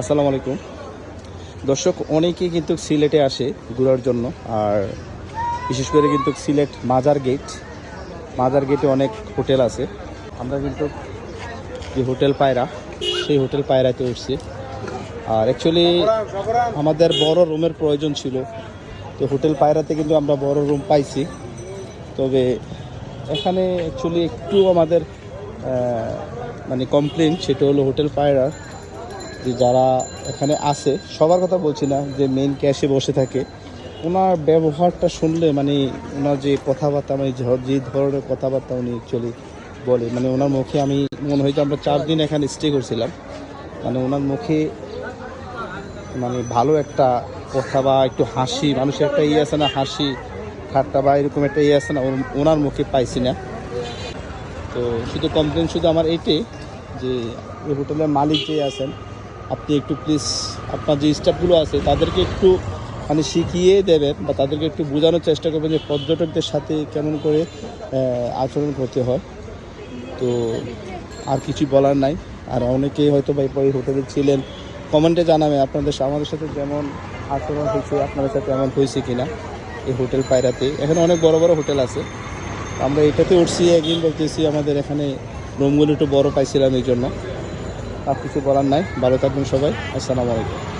আসসালামু আলাইকুম। দর্শক, অনেকেই কিন্তু সিলেটে আসে ঘোরার জন্য, আর বিশেষ করে কিন্তু সিলেট মাজার গেট। মাজার গেটে অনেক হোটেল আছে। আমরা কিন্তু যে হোটেল পায়রা, সেই হোটেল পায়রাতে উঠছি। আর অ্যাকচুয়ালি আমাদের বড় রুমের প্রয়োজন ছিল। তো হোটেল পায়রাতে কিন্তু আমরা বড় রুম পাইছি। তবে এখানে অ্যাকচুয়ালি একটু আমাদের মানে কমপ্লেন সেটা হলো হোটেল পায়রা। যে যারা এখানে আসে সবার কথা বলছি না যে মেন ক্যাশে বসে থাকে। ওনার ব্যবহারটা শুনলে মানে ওনার যে কথাবার্তা মানে যে ধরনের কথাবার্তা উনি অ্যাকচুয়ালি বলে মানে ওনার মুখে আমি মনে হয় যে আমরা চার দিন এখানে স্টে করছিলাম। মানে ওনার মুখে মানে ভালো একটা কথা বা একটু হাসি, মানুষের একটা ইয়ে আছে না, হাসি, ঠাট্টা বা এরকম একটা ইয়ে আছে না ওনার মুখে পাইছি না। তো শুধু কমপ্লেন শুধু আমার এটাই যে এই হোটেলের মালিক যে আছেন আপনি একটু প্লিজ আপনার যে স্টাফগুলো আছে, তাদেরকে একটু মানে শিখিয়ে দেবেন বা তাদেরকে একটু বোঝানোর চেষ্টা করবেন যে পর্যটকদের সাথে কেমন করে আচরণ করতে হয়। তো আর কিছু বলার নাই। আর অনেকেই হয়তো বা এই হোটেলে ছিলেন। কমেন্টে জানাবেন আপনাদের আমাদের সাথে যেমন আচরণ হয়েছে, আপনাদের সাথে এমন হয়েছে কিনা এই হোটেল পায়রাতে। এখানে অনেক বড় বড় হোটেল আছে। আমরা এটাতে উঠছি, একদিন বলতেছি আমাদের এখানে রুমগুলো একটু বড় পাইছিলাম এই জন্য। আর কিছু বলার নাই। ভালো থাকবেন সবাই। আসসালামু আলাইকুম।